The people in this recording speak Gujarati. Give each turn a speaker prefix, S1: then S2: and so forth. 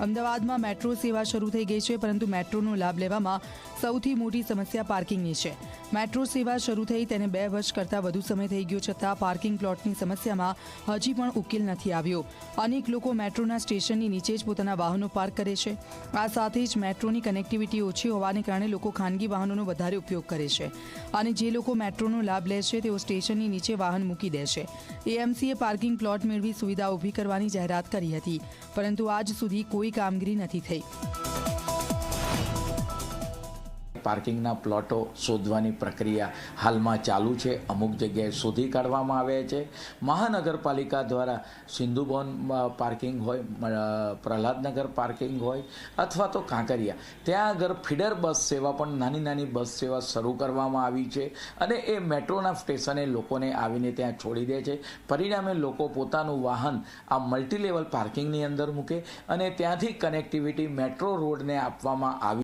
S1: અમદાવાદમાં મેટ્રો સેવા શરૂ થઈ ગઈ છે, પરંતુ મેટ્રોનો લાભ લેવામાં સૌથી મોટી સમસ્યા પાર્કિંગની છે. મેટ્રો સેવા શરૂ થઈ તેને બે વર્ષ કરતાં વધુ સમય થઈ ગયો છતાં પાર્કિંગ પ્લોટની સમસ્યામાં હજી પણ ઉકેલ નથી આવ્યો. અનેક લોકો મેટ્રોના સ્ટેશનની નીચે જ પોતાના વાહનો પાર્ક કરે છે. આ સાથે જ મેટ્રોની કનેક્ટિવિટી ઓછી હોવાને કારણે લોકો ખાનગી વાહનોનો વધારે ઉપયોગ કરે છે. અને જે લોકો મેટ્રોનો લાભ લે છે, તેઓ સ્ટેશનની નીચે વાહન મૂકી દે છે. એએમસીએ પાર્કિંગ પ્લોટ મેળવી સુવિધા ઊભી કરવાની જાહેરાત કરી હતી. પરંતુ આજ સુધી કોઈ કામગીરી નથી થઈ.
S2: પાર્કિંગના પ્લોટો શોધવાની પ્રક્રિયા હાલમાં ચાલુ છે. અમુક જગ્યાએ શોધી કાઢવામાં આવ્યા છે. મહાનગરપાલિકા દ્વારા સિંધુબોન પાર્કિંગ હોય પ્રહલાદનગર પાર્કિંગ હોય અથવા તો કાંકરિયા, ત્યાં આગળ ફીડર બસ સેવા પણ નાની નાની બસ સેવા શરૂ કરવામાં આવી છે અને એ મેટ્રોના સ્ટેશને લોકોને આવીને ત્યાં છોડી દે છે. પરિણામે લોકો પોતાનું વાહન આ મલ્ટીલેવલ પાર્કિંગની અંદર મૂકે અને ત્યાંથી કનેક્ટિવિટી મેટ્રો રોડને આપવામાં આવી